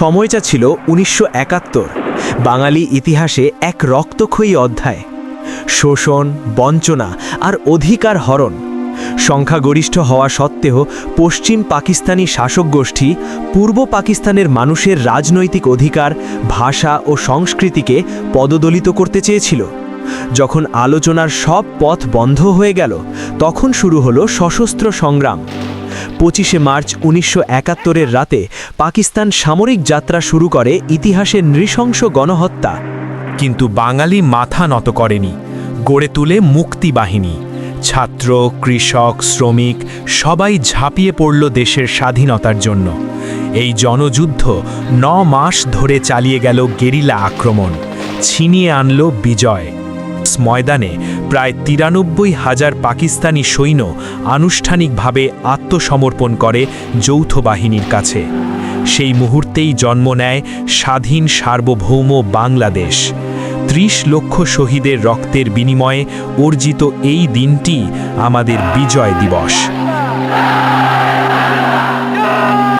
সময়টা ছিল উনিশশো একাত্তর। বাঙালি ইতিহাসে এক রক্তক্ষয়ী অধ্যায়। শোষণ, বঞ্চনা আর অধিকার হরণ। সংখ্যাগরিষ্ঠ হওয়া সত্ত্বেও পশ্চিম পাকিস্তানি শাসক গোষ্ঠী পূর্ব পাকিস্তানের মানুষের রাজনৈতিক অধিকার, ভাষা ও সংস্কৃতিকে পদদলিত করতে চেয়েছিল। যখন আলোচনার সব পথ বন্ধ হয়ে গেল, তখন শুরু হলো সশস্ত্র সংগ্রাম। পঁচিশে মার্চ উনিশশো একাত্তরের রাতে পাকিস্তান সামরিক যাত্রা শুরু করে ইতিহাসের নৃশংস গণহত্যা। কিন্তু বাঙালি মাথা নত করেনি, গড়ে তুলে মুক্তি বাহিনী। ছাত্র, কৃষক, শ্রমিক, সবাই ঝাঁপিয়ে পড়ল দেশের স্বাধীনতার জন্য। এই জনযুদ্ধ ন মাস ধরে চালিয়ে গেল গেরিলা আক্রমণ, ছিনিয়ে আনল বিজয়। ময়দানে প্রায় তিরানব্বই হাজার পাকিস্তানি সৈন্য আনুষ্ঠানিকভাবে আত্মসমর্পণ করে যৌথ বাহিনীর কাছে। সেই মুহূর্তেই জন্ম নেয় স্বাধীন সার্বভৌম বাংলাদেশ। ত্রিশ লক্ষ শহীদের রক্তের বিনিময়ে অর্জিত এই দিনটি আমাদের বিজয় দিবস।